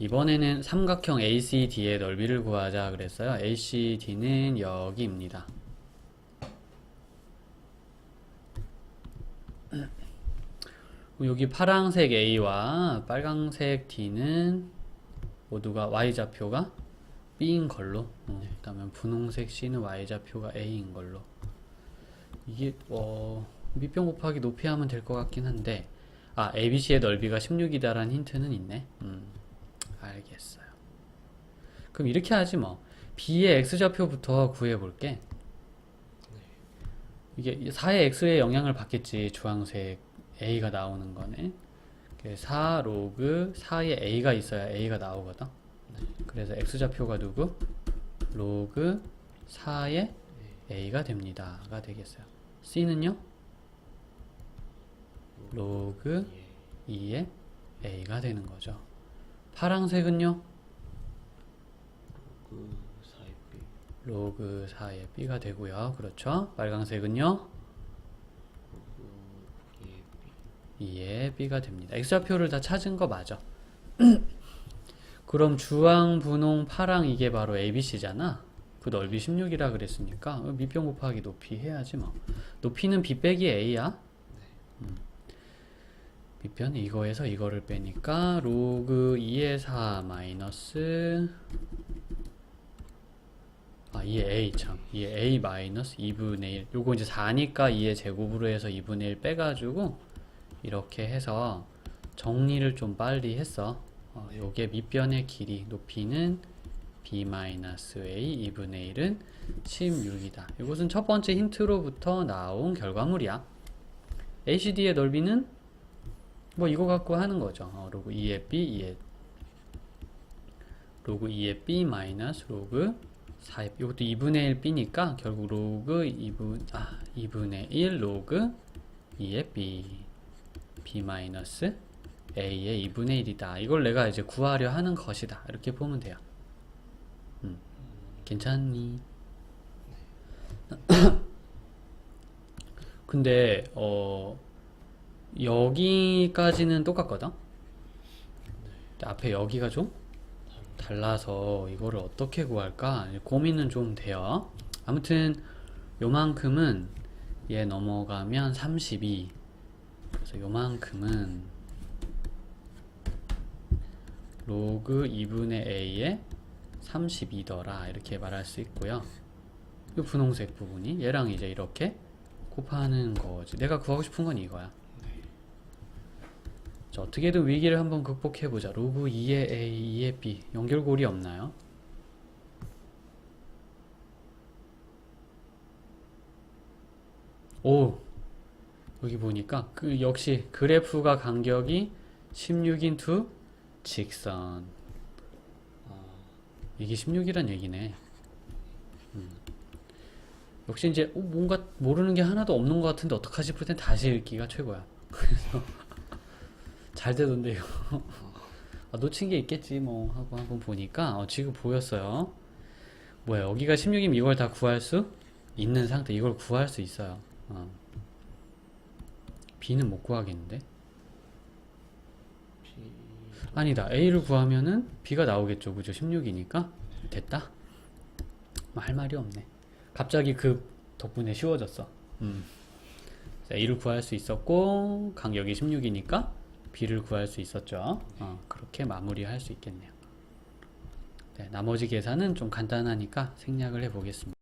이번에는 삼각형 ACD의 넓이를 구하자 그랬어요. ACD는 여기입니다. 여기 파랑색 A와 빨강색 D는 모두가 Y좌표가 B인 걸로. 어, 그다음에 분홍색 C는 Y좌표가 A인 걸로. 이게 어, 밑변 곱하기 높이 하면 될 것 같긴 한데 아 ABC의 넓이가 16이다라는 힌트는 있네. 음, 그럼 이렇게 하지 뭐 B의 X좌표부터 구해볼게 이게 4의 X의 영향을 받겠지 주황색 A가 나오는 거네 4 로그 4에 A가 있어야 A가 나오거든 그래서 X좌표가 누구? 로그 4의 A가 됩니다 가 되겠어요 C는요? 로그 2의 A가 되는 거죠 파랑색은요? 그 사이 B 로그 4의 B가 되고요 그렇죠 빨강색은요? 예 2의 B가 됩니다. X좌표를 다 찾은 거 맞아. 그럼 주황, 분홍, 파랑 이게 바로 ABC잖아. 그 넓이 16이라 그랬으니까 밑변 곱하기 높이 해야지 뭐. 높이는 B 빼기 A야. 음. 밑변 이거에서 이거를 빼니까 로그 2의 4 마이너스 아 2의 A 참 2의 A 마이너스 2분의 1 요거 이제 4니까 2의 제곱으로 해서 2분의 1 빼가지고 이렇게 해서 정리를 좀 빨리 했어. 어, 요게 밑변의 길이 높이는 b-a 2분의 1은 16이다. 이것은 첫 번째 힌트로부터 나온 결과물이야. ACD의 넓이는 뭐 이거 갖고 하는 거죠. 어, 로그 2의 b, 2의 로그 2의 b 마이너스 로그 4의 b. 이것도 2분의 1 b니까 결국 로그 2분 아 2분의 1 로그 2의 b b 마이너스 a의 2분의 1이다. 이걸 내가 이제 구하려 하는 것이다. 이렇게 보면 돼요. 음, 괜찮니? 근데 어 여기까지는 똑같거든. 앞에 여기가 좀 달라서 이거를 어떻게 구할까 고민은 좀 돼요. 아무튼 요만큼은 얘 넘어가면 32 그래서 요만큼은 로그 2분의 a에 32더라 이렇게 말할 수 있고요. 이 분홍색 부분이 얘랑 이제 이렇게 곱하는 거지. 내가 구하고 싶은 건 이거야. 자, 어떻게든 위기를 한번 극복해 보자. 로그 2의 a, 2의 b 연결고리 없나요? 오, 여기 보니까 그 역시 그래프가 간격이 16인 투 직선. 아, 이게 16이란 얘기네. 음. 역시 이제 어, 뭔가 모르는 게 하나도 없는 것 같은데 어떡하지 싶을 땐 다시 읽기가 최고야. 그래서 잘 되던데 이거. 아, 놓친 게 있겠지 뭐 하고 한번 보니까 어, 지금 보였어요. 뭐야 여기가 16이면 이걸 다 구할 수 있는 상태. 이걸 구할 수 있어요. 어. B는 못 구하겠는데? 아니다. A를 구하면은 B가 나오겠죠. 그죠? 16이니까. 됐다. 뭐 할 말이 없네. 갑자기 그 덕분에 쉬워졌어. 음. 자, A를 구할 수 있었고, 간격이 16이니까 B를 구할 수 있었죠. 어, 그렇게 마무리할 수 있겠네요. 네, 나머지 계산은 좀 간단하니까 생략을 해 보겠습니다.